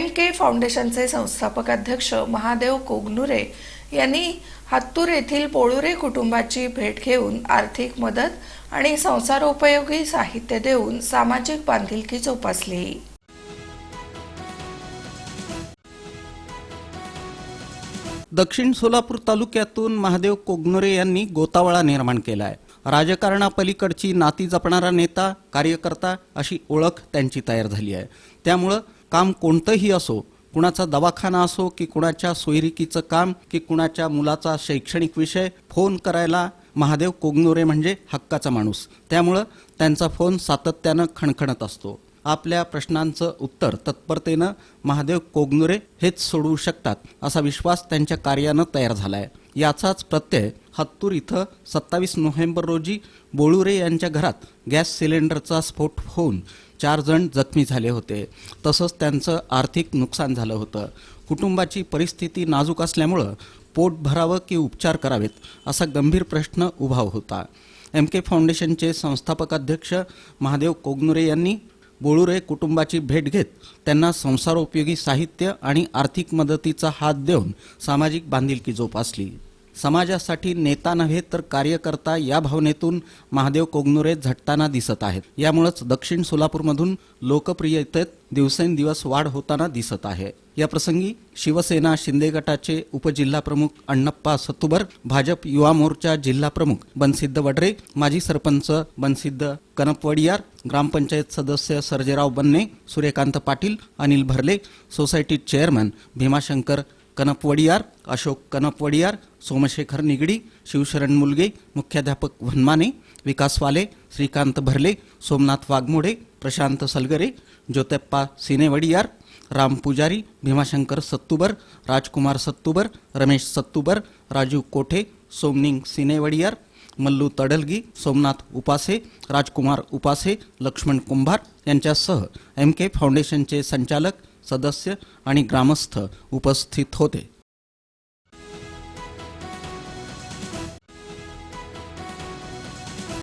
M के फाउंडेशनचे संस्थापक अध्यक्ष महादेव कोगनुरे यांनी हत्तूर येथील पोळुरे कुटुंबाची भेट घेऊन आर्थिक मदत आणि संसारोपयोगी साहित्य देऊन सामाजिक बांधिलकी जोपासली. दक्षिण सोलापूर तालुक्यातून महादेव कोगनुरे यांनी गोतावळा निर्माण केला आहे राजकारणापलीकडची नाती जपणारा नेता कार्यकर्ता अशी ओळख त्यांची तयार झाली आहे. त्यामुळं काम कोणतंही असो कुणाचा दवाखाना असो की कुणाच्या सोयरिकीचं काम की कुणाच्या मुलाचा शैक्षणिक विषय फोन करायला महादेव कोगनोरे म्हणजे हक्काचा माणूस. त्यामुळं त्यांचा फोन सातत्यानं खणखणत असतो. आपल्या प्रश्नांचं उत्तर तत्परतेनं महादेव कोगनुरे हेच सोडवू शकतात असा विश्वास त्यांच्या कार्यानं तयार झालाय. याचाच प्रत्यय हत्तूर इथं सत्तावीस नोव्हेंबर रोजी बोळुरे यांच्या घरात गॅस सिलेंडरचा स्फोट होऊन चार जण जखमी झाले होते. तसंच त्यांचं आर्थिक नुकसान झालं होतं. कुटुंबाची परिस्थिती नाजूक असल्यामुळं पोट भरावं की उपचार करावेत असा गंभीर प्रश्न उभा होता. एम के फाउंडेशनचे संस्थापक अध्यक्ष महादेव कोगनुरे यांनी बोळुरे कुटुंबाची भेट घेत त्यांना संसारोपयोगी साहित्य आणि आर्थिक मदतीचा हात देऊन सामाजिक बांधिलकी जोपासली. समाजासाठी नेता नव्हे तर कार्यकर्ता या भावनेतून महादेव कोगनुरे झटताना दिसत आहेत. यामुळेच दक्षिण सोलापूरमधून लोकप्रियतेत दिवसेंदिवस वाढ होताना दिसत आहे. या प्रसंगी शिवसेना शिंदे गटाचे उपजिल्हाप्रमुख अण्णप्पा सत्तुबर भाजप युवा मोर्चा जिल्हा प्रमुख बनसिद्ध वडरे माजी सरपंच बनसिद्ध कनपवडियार ग्रामपंचायत सदस्य सर्जेराव बन्ने सूर्यकांत पाटील अनिल भरले सोसायटी चेअरमन भीमाशंकर कनपवडियार अशोक कनपवडियार सोमशेखर निगडी शिवशरण मुलगे मुख्याध्यापक वनमाने विकास वाले श्रीकांत भरले सोमनाथ वाघमोडे प्रशांत सलगरे ज्योतेप्पा सिनेवडियार राम पुजारी भीमाशंकर सत्तुबर राजकुमार सत्तुबर रमेश सत्तुबर राजू कोठे सोमनिंग सिनेवडियार मल्लू तडलगी सोमनाथ उपासे राजकुमार उपासे लक्ष्मण कुंभार यांच्यासह एम के फाउंडेशनचे संचालक सदस्य आणि ग्रामस्थ उपस्थित होते.